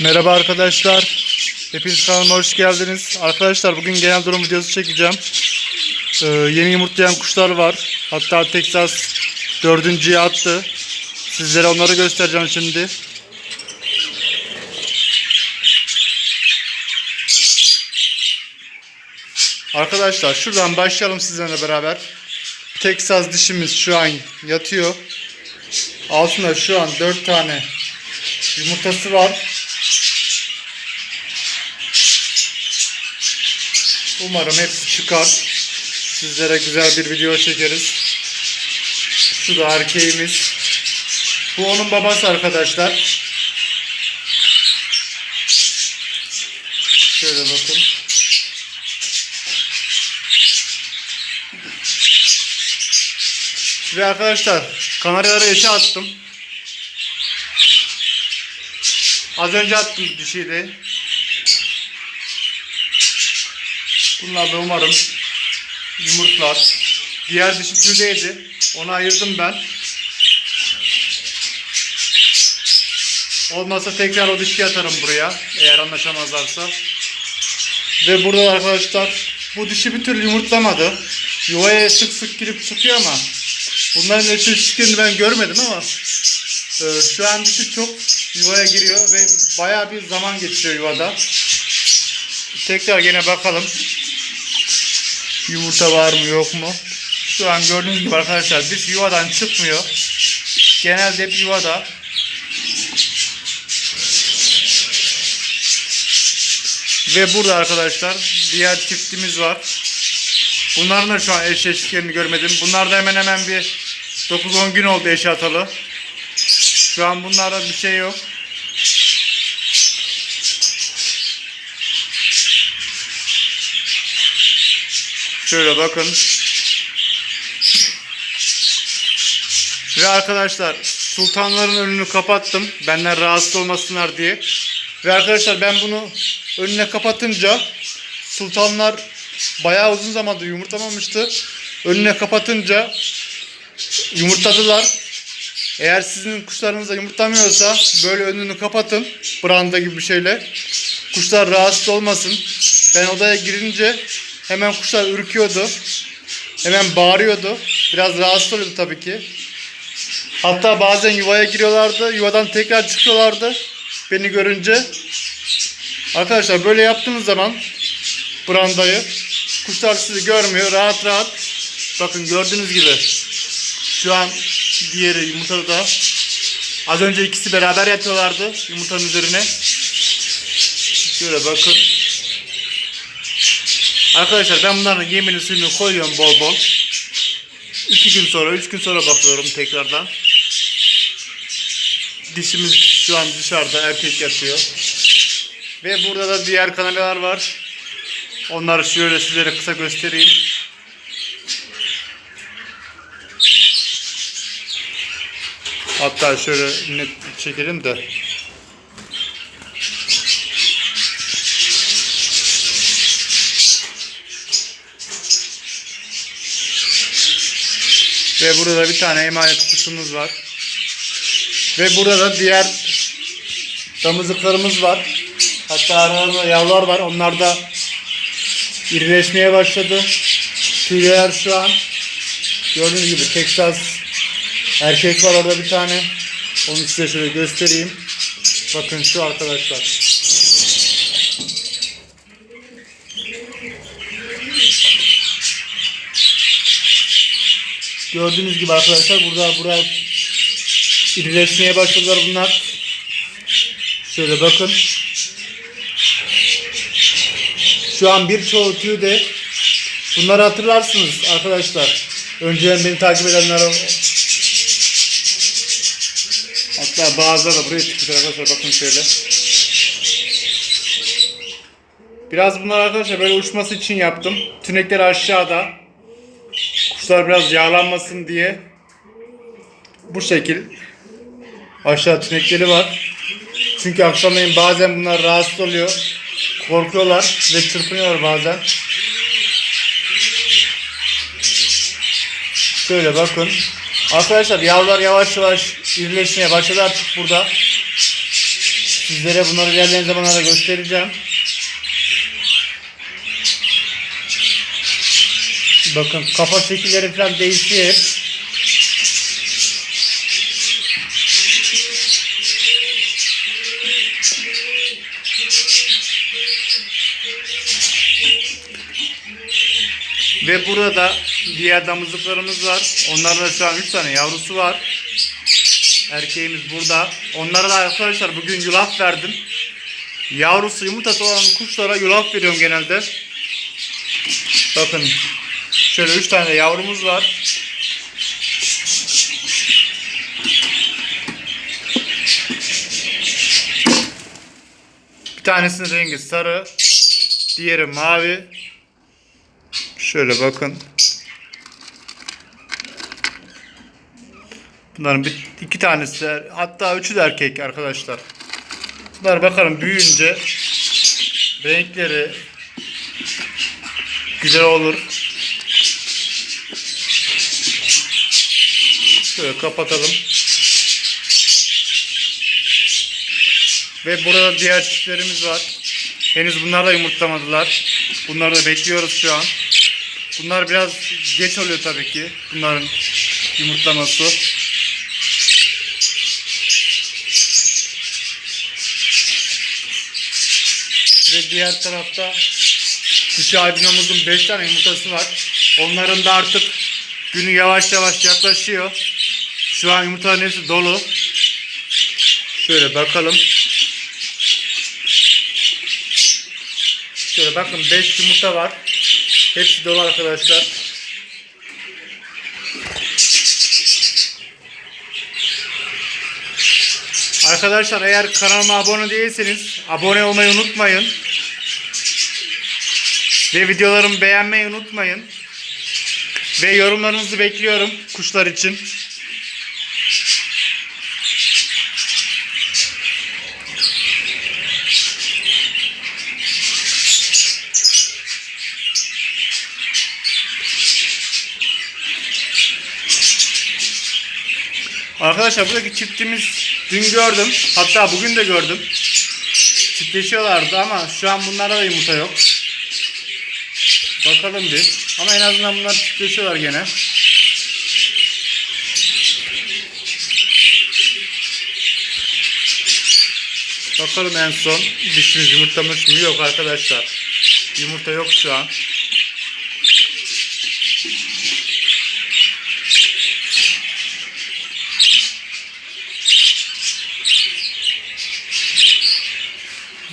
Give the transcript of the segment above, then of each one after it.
Merhaba arkadaşlar. Hepiniz kanalıma hoş geldiniz. Arkadaşlar bugün genel durum videosu çekeceğim. Ee, yeni yumurtlayan kuşlar var. Hatta Texas dördüncüye attı. Sizlere onları göstereceğim şimdi. Arkadaşlar şuradan başlayalım sizlerle beraber. Texas dişimiz şu an yatıyor. Altında şu an 4 tane yumurtası var. Umarım hepsi çıkar. Sizlere güzel bir video çekeriz. Şu da erkeğimiz. Bu onun babası arkadaşlar. Şöyle bakın. Ve arkadaşlar kanaryaları eşe attım. Az önce attım dişiyi de. Bunlar da umarım yumurtlar. Diğer dişi tüydeydi. Onu ayırdım ben. Olmazsa tekrar o dişi atarım buraya. Eğer anlaşamazlarsa. Ve burada arkadaşlar bu dişi bir türlü yumurtlamadı. Yuvaya sık sık girip çıkıyor ama bunların eşleştiklerini ben görmedim ama e, şu an dişi çok yuvaya giriyor ve bayağı bir zaman geçiriyor yuvada. Tekrar yine bakalım. Yumurta var mı yok mu? Şu an gördüğünüz gibi arkadaşlar diş yuvadan çıkmıyor. Genelde hep yuvada. Ve burada arkadaşlar diğer çiftimiz var. Bunların da şu an eşleştiklerini görmedim. Bunlar da hemen hemen bir 9-10 gün oldu eşe atalı. Şu an bunlarda bir şey yok. Şöyle bakın. Ve arkadaşlar sultanların önünü kapattım. Benden rahatsız olmasınlar diye. Ve arkadaşlar ben bunu önüne kapatınca sultanlar bayağı uzun zamandır yumurtlamamıştı. Önüne kapatınca yumurtladılar. Eğer sizin kuşlarınız da yumurtlamıyorsa böyle önünü kapatın. Branda gibi bir şeyle. Kuşlar rahatsız olmasın. Ben odaya girince hemen kuşlar ürküyordu. Hemen bağırıyordu. Biraz rahatsız oluyordu tabii ki. Hatta bazen yuvaya giriyorlardı. Yuvadan tekrar çıkıyorlardı. Beni görünce. Arkadaşlar böyle yaptığınız zaman brandayı kuşlar sizi görmüyor. Rahat rahat. Bakın gördüğünüz gibi şu an diğeri yumurtada da az önce ikisi beraber yatıyorlardı yumurtanın üzerine. Şöyle bakın. Arkadaşlar ben bunların yemini suyunu koyuyorum bol bol. 2 gün sonra, 3 gün sonra bakıyorum tekrardan. Dişimiz şu an dışarıda erkek yatıyor. Ve burada da diğer kanallar var. Onları şöyle sizlere kısa göstereyim. Hatta şöyle net çekelim de. Ve burada da bir tane emanet kuşumuz var. Ve burada da diğer damızlıklarımız var. Hatta aralarında yavrular var. Onlar da irileşmeye başladı. Tüyler şu an gördüğünüz gibi Texas erkek var orada bir tane. Onu size şöyle göstereyim. Bakın şu arkadaşlar. Gördüğünüz gibi arkadaşlar burada buraya irileşmeye başladılar bunlar. Şöyle bakın. Şu an birçoğu tüy de bunları hatırlarsınız arkadaşlar. Önceden beni takip edenler Hatta bazıları da buraya çıkmış arkadaşlar bakın şöyle. Biraz bunlar arkadaşlar böyle uçması için yaptım. Tünekleri aşağıda. Kuşlar biraz yağlanmasın diye. Bu şekil. Aşağı tünekleri var. Çünkü akşamleyin bazen bunlar rahatsız oluyor. Korkuyorlar ve çırpınıyorlar bazen. Şöyle bakın. Arkadaşlar yavrular yavaş yavaş irileşmeye başladı artık burada. Sizlere bunları ilerleyen zamanlarda göstereceğim. Bakın kafa şekilleri falan değişiyor hep. Ve burada diğer damızlıklarımız var. Onların da şu an 3 tane yavrusu var. Erkeğimiz burada. Onlara da arkadaşlar bugün yulaf verdim. Yavrusu yumurtası olan kuşlara yulaf veriyorum genelde. Bakın şöyle 3 tane yavrumuz var. Bir tanesinin rengi sarı, diğeri mavi. Şöyle bakın. Bunların bir, iki tanesi de, hatta üçü de erkek arkadaşlar. Bunlar bakalım büyüyünce renkleri güzel olur. Şöyle kapatalım. Ve burada diğer çiftlerimiz var. Henüz bunlar da yumurtlamadılar. Bunları da bekliyoruz şu an. Bunlar biraz geç oluyor tabii ki. Bunların yumurtlaması. Ve diğer tarafta dişi albinomuzun 5 tane yumurtası var. Onların da artık günü yavaş yavaş yaklaşıyor. Şu an yumurtaların hepsi dolu. Şöyle bakalım. Şöyle bakın 5 yumurta var. Hepsi dolu arkadaşlar. Arkadaşlar eğer kanalıma abone değilseniz abone olmayı unutmayın. Ve videolarımı beğenmeyi unutmayın. Ve yorumlarınızı bekliyorum kuşlar için. Arkadaşlar buradaki çiftimiz dün gördüm. Hatta bugün de gördüm. Çiftleşiyorlardı ama şu an bunlarda da yumurta yok. Bakalım bir. Ama en azından bunlar çiftleşiyorlar gene. Bakalım en son dişimiz yumurtlamış mı? Yok arkadaşlar. Yumurta yok şu an.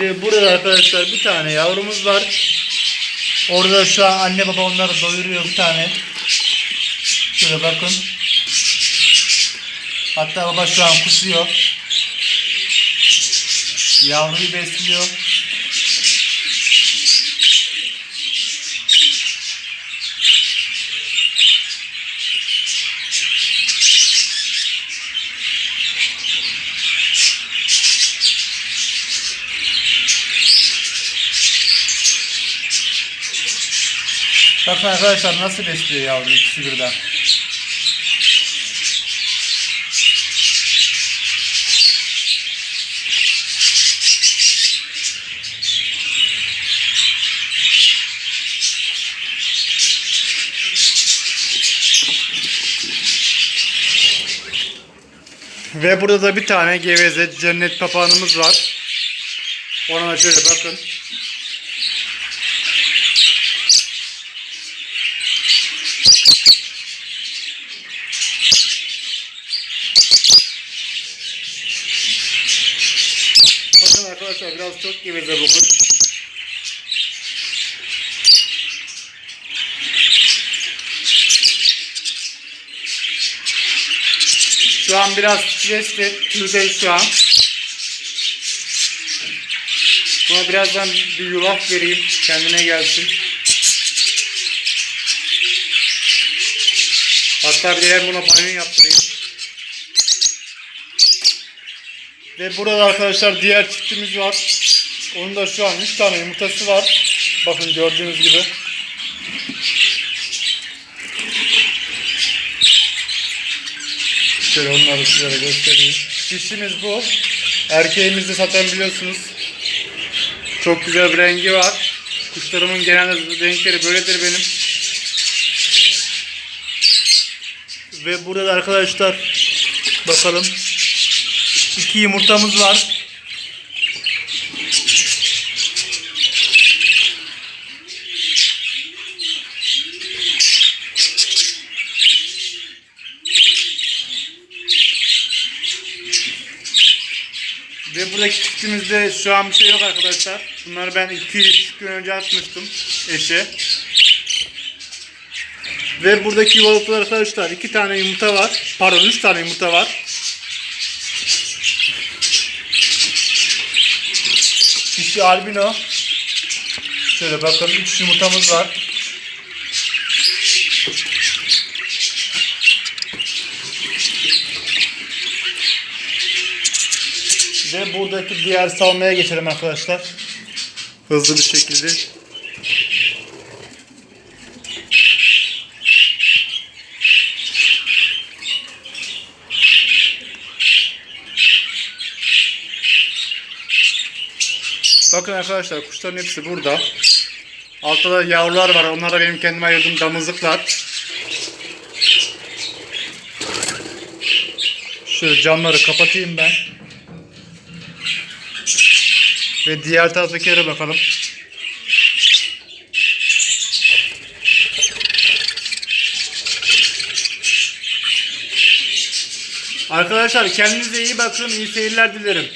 Ve burada arkadaşlar bir tane yavrumuz var. Orada şu an anne baba onları doyuruyor bir tane. Şöyle bakın. Hatta baba şu an kusuyor. Yavruyu besliyor. Bakın arkadaşlar nasıl besliyor yavru ikisi birden. Ve burada da bir tane geveze cennet papağanımız var. Ona şöyle bakın. Bakın arkadaşlar biraz çok geveze bu. Şu an biraz stresli. Tüydeyiz şu an. Buna birazdan bir yulaf vereyim. Kendine gelsin. Hatta bir ben buna banyo yaptırayım. Ve burada arkadaşlar diğer çiftimiz var. Onun da şu an 3 tane yumurtası var. Bakın gördüğünüz gibi. Şöyle onları sizlere göstereyim. Dişimiz bu. Erkeğimizi zaten biliyorsunuz. Çok güzel bir rengi var. Kuşlarımın genelde renkleri böyledir benim. Ve burada da arkadaşlar bakalım iki yumurtamız var. Ve buradaki çiftimizde şu an bir şey yok arkadaşlar. Bunları ben 2-3 gün önce atmıştım eşe. Ve buradaki yuvalıkta arkadaşlar iki tane yumurta var. Pardon üç tane yumurta var. Dişi albino. Şöyle bakın üç yumurtamız var. Ve buradaki diğer salmaya geçelim arkadaşlar. Hızlı bir şekilde. Bakın arkadaşlar kuşların hepsi burada. Altta da yavrular var. Onlar da benim kendime ayırdığım damızlıklar. Şöyle camları kapatayım ben. Ve diğer taraftakilere bakalım. Arkadaşlar kendinize iyi bakın. iyi seyirler dilerim.